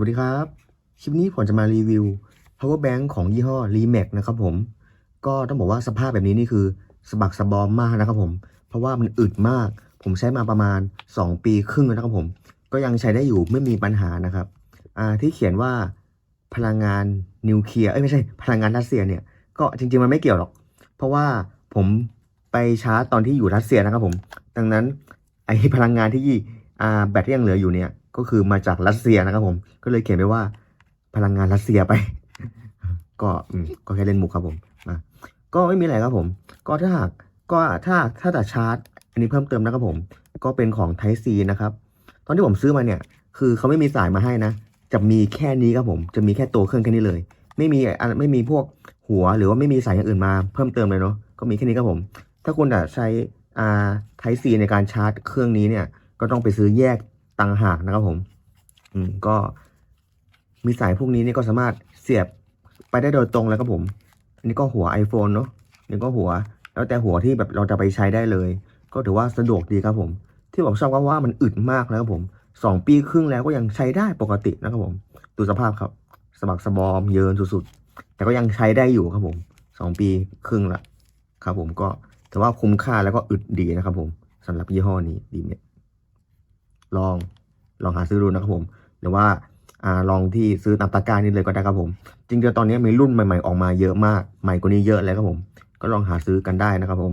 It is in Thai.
วัสดีครับ คลิปนี้ผมจะมารีวิว power bank ของยี่ห้อ r e m a x นะครับผม ก็ต้องบอกว่าสภาพแบบนี้นี่คือสบักสบอมมากนะครับผม เพราะว่ามันอึดมาก ผมใช้มาประมาณ 2 ปีครึ่งแล้วนะครับผม ก็ยังใช้ได้อยู่ไม่มีปัญหานะครับ อ่าที่เขียนว่าพลังงานนิวเคลียร์ เอ้ยไม่ใช่พลังงานรัสเซียเนี่ย ก็จริงๆมันไม่เกี่ยวหรอก เพราะว่าผมไปชาร์จตอนที่อยู่รัสเซียนะครับผม ดังนั้นไอพลังงานที่อ่าแบตที่ยังเหลืออยู่เนี่ย ก็คือมาจากรัสเซียนะครับผม ก็เลยเขียนไปว่าพลังงานรัสเซียไป ก็อืก็แค่เล่นมุกครับผมนะก็ไม่มีอะไรครับผม ก็ถ้าหากก็ถ้าถ้าแต่ชาร์จ อันนี้เพิ่มเติมนะครับผม ก็เป็นของ Type C นะครับ ตอนที่ผมซื้อมาเนี่ย คือเขาไม่มีสายมาให้นะ จะมีแค่นี้ครับผม จะมีแค่ตัวเครื่องแค่นี้เลย ไม่มีอะไม่มีพวกหัวหรือว่าไม่มีสายอย่างอื่นมาเพิ่มเติมเลยเนาะ ก็มีแค่นี้ครับผม ถ้าคุณอะใช้อ่า Type C ในการชาร์จเครื่องนี้เนี่ย ก็ต้องไปซื้อแยก ต่างหากนะครับผม อืมก็มีสายพวกนี้นี่ก็สามารถเสียบไปได้โดยตรงแล้วครับผม อันนี้ก็หัว iPhone เนาะอันนี่ก็หัว แล้วแต่หัวที่แบบเราจะไปใช้ได้เลย ก็ถือว่าสะดวกดีครับผม ที่ผมชอบก็ว่ามันอึดมากแล้วครับผมสองปีครึ่งแล้วก็ยังใช้ได้ปกตินะครับผมดูสภาพครับสมักสบอมเยินสุดๆ แต่ก็ยังใช้ได้อยู่ครับผมสองปีครึ่งละครับผมก็ถือว่าคุ้มค่าแล้วก็อึดดีนะครับผมสำหรับยี่ห้อนี้ดีเนี่ย ลองลองหาซื้อดูนะครับผมหรือว่าอ่าลองที่ซื้อตามตะกร้านี่เลยก็ได้ครับผม จริงๆตอนนี้มีรุ่นใหม่ ๆออกมาเยอะมากใหม่กว่านี้เยอะเลยครับผม ก็ลองหาซื้อกันได้นะครับผม